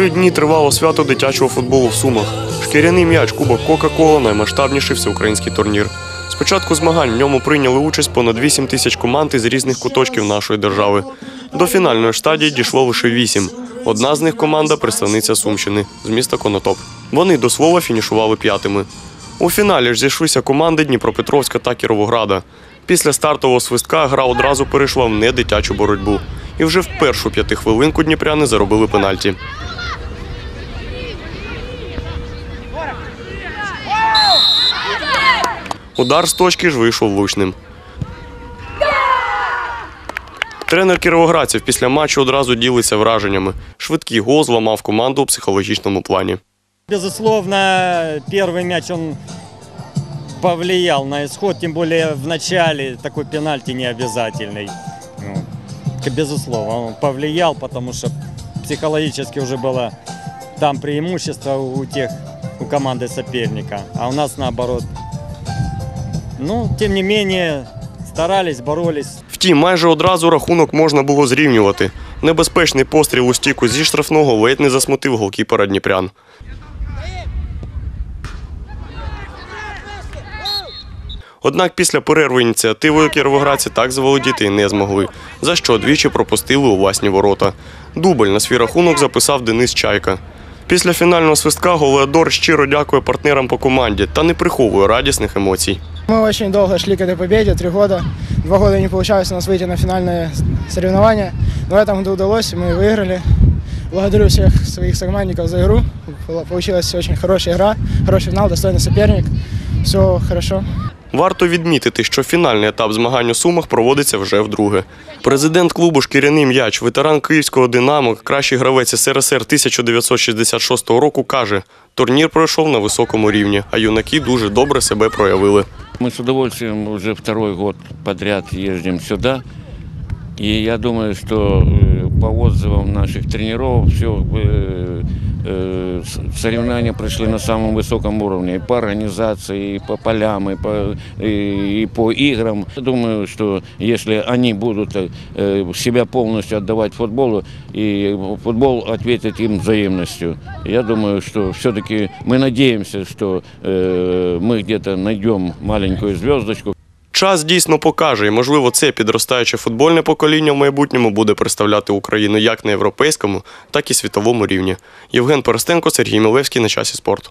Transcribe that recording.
Три дні тривало свято дитячого футболу в Сумах. Шкіряний м'яч Кубок Кока-Кола наймасштабніший всеукраїнський турнір. Спочатку змагань в ньому прийняли участь понад 8 тисяч команд із різних куточків нашої держави. До фінальної стадії дійшло лише 8. Одна з них команда представниця Сумщини з міста Конотоп. Вони до слова фінішували п'ятими. У фіналі ж зійшлися команди Дніпропетровська та Кіровограда. Після стартового свистка гра одразу перейшла в недитячу боротьбу. І вже в першу п'ятихвилинку дніпряни заробили пенальті. Удар з точки ж вийшов влучним. Тренер кіровоградців після матчу одразу ділиться враженнями. Швидкий гол зламав команду у психологічному плані. Безусловно, первый мяч он повлиял на исход, тем более в начале такой пенальти не обязательный. Ну, к- безусловно, он повлиял, потому что психологически уже было там преимущество у тех, у команды соперника, а у нас наоборот. Ну, тем не менее, старались, боролись. Втім, майже одразу рахунок можна було зрівнювати. Небезпечний постріл у стійку зі штрафного ледь не засмутив голкіпера Дніпрян. Однак після перерви ініціативою кіровоградці так заволодіти не змогли, за що двічі пропустили у власні ворота. Дубль на свій рахунок записав Денис Чайка. Після фінального свистка Голеодор щиро дякує партнерам по команді та не приховує радісних емоцій. Мы очень долго шли к этой победе, три года. Два года не получалось у нас выйти на финальные соревнования. Но в этом году удалось, и мы выиграли. Благодарю всех своих согманников за игру. Была- Получилась очень хорошая игра, хороший финал, достойный соперник. Все хорошо. Варто відмітити, що фінальний етап змагань у Сумах проводиться вже вдруге. Президент клубу Шкіряний м'яч, ветеран київського Динамо, кращий гравець СРСР 1966 року каже: турнір пройшов на високому рівні, а юнаки дуже добре себе проявили. Мы с удовольствием уже второй год подряд ездим сюда. И я думаю, что э, по отзывам наших тренеров все соревнования прошли на самом высоком уровне. И по организации, и по полям, и по, и, и по играм. Я думаю, что если они будут э, себя полностью отдавать футболу, и футбол ответит им взаимностью, я думаю, что все-таки мы надеемся, что э, мы где-то найдем маленькую звездочку. Час дійсно покаже, і можливо, це підростаюче футбольне покоління в майбутньому буде представляти Україну як на європейському, так і світовому рівні. Євген Перестенко, Сергій Мілевський на часі спорту.